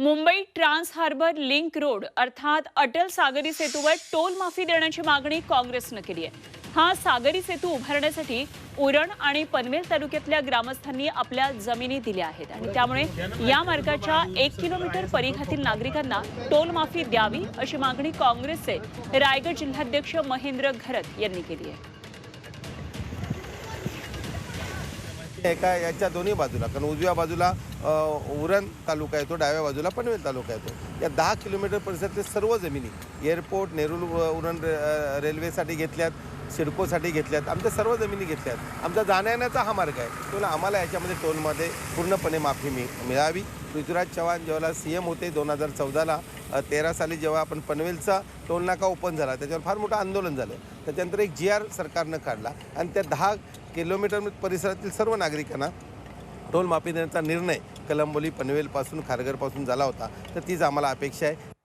Mumbai trans harbour link road अर्थात अटल सागरी सेतूवर toll माफी देण्याची मागणी काँग्रेसनं केली आहे. हा सागरी सेतू उभारण्यासाठी उरण आणि पनवेल तालुक्यातल्या ग्रामस्थांनी आपल्या जमिनी दिल्या आहेत आणि त्यामुळे या मार्गाच्या एक किलोमीटर परिघातील नागरिकांना टोल माफी द्यावी अशी मागणी काँग्रेसचे रायगड जिल्हाध्यक्ष महेंद्र घरत यांनी केली आहे. एका याच्या दोन्ही बाजूला? कारण उजव्या बाजूला उरण तालुका येतो डाव्या बाजूला पनवेल तालुका येतो. या दहा किलोमीटर परिसरातले सर्व जमिनी एअरपोर्ट नेरूळ उरण रे- रेल्वेसाठी घेतल्यात सिडकोसाठी घेतल्यात आमच्या सर्व जमिनी घेतल्यात. आमचा जाण्यायेण्याचा हा मार्ग आहे. तुला आम्हाला याच्यामध्ये टोलमध्ये पूर्णपणे माफी मिळावी. पृथ्वीराज चव्हाण जेव्हा सी एम होते दोन हजार चौदाला तेरा साली जेव्हा आपण पनवेलचा टोल नाका ओपन झाला त्याच्यावर फार मोठं आंदोलन झालं. त्याच्यानंतर एक जी आर सरकारनं काढला आणि त्या दहा किलोमीटर परिसरातील सर्व नागरिकांना टोल माफी देण्याचा निर्णय कलंबोली पनवेलपासून खारघरपासून झाला होता. तर तीच आम्हाला अपेक्षा आहे.